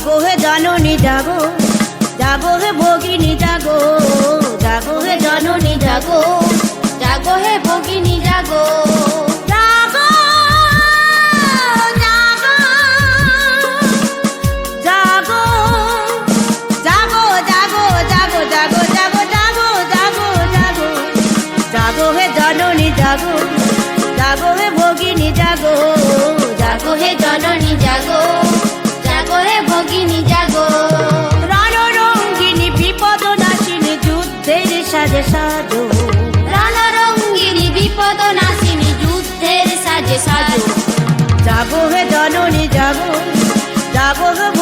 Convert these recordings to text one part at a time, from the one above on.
জাগো হে জাননী জাগো জাগো হে ভগিনী জাগো জাগো হে জাননী জাগো জাগো হে ভগিনী জাগো জাগো জাগো হে ভগিনী জাগো জাগো হে জননী জাগো সাজো। যাব হে জননী যাব। যাব হে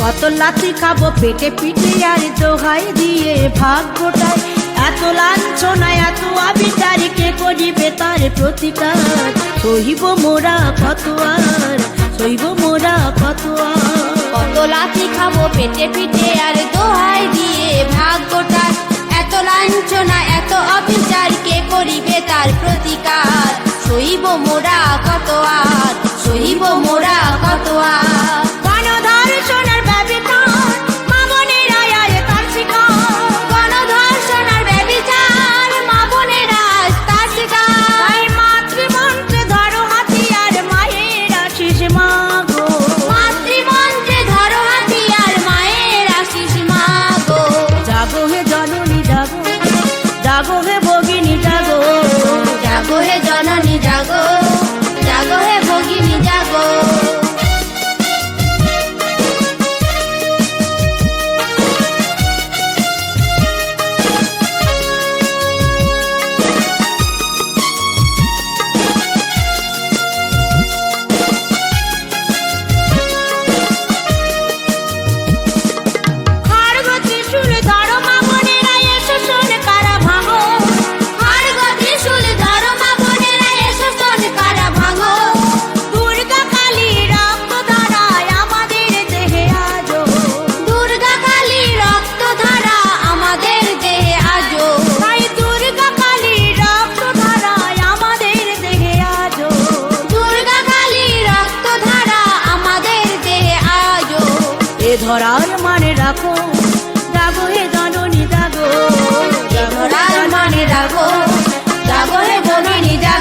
কত লাথি খাব পেটে পিঠে আর দোহাই দিয়ে ভাগ গোটায় এত লাঞ্ছনায় এত আবিটা প্রতিকার। সহিব মোরা ফতোয়ার, সহিব মোরা ফতোয়ার। কত লাথি খাব পেটে পিঠে আর দোহাই দিয়ে ভাগ্যটা। এত লাঞ্ছনা, এত অবিচার, কে করিবে তার প্রতিকার? সহিব মোরা কত আর ಸಾಗೋ এ ধরার মানে রাখো। জাগো হে জননী দাগো এ ধরার মানে রাখো জাগো হে জননী দাগো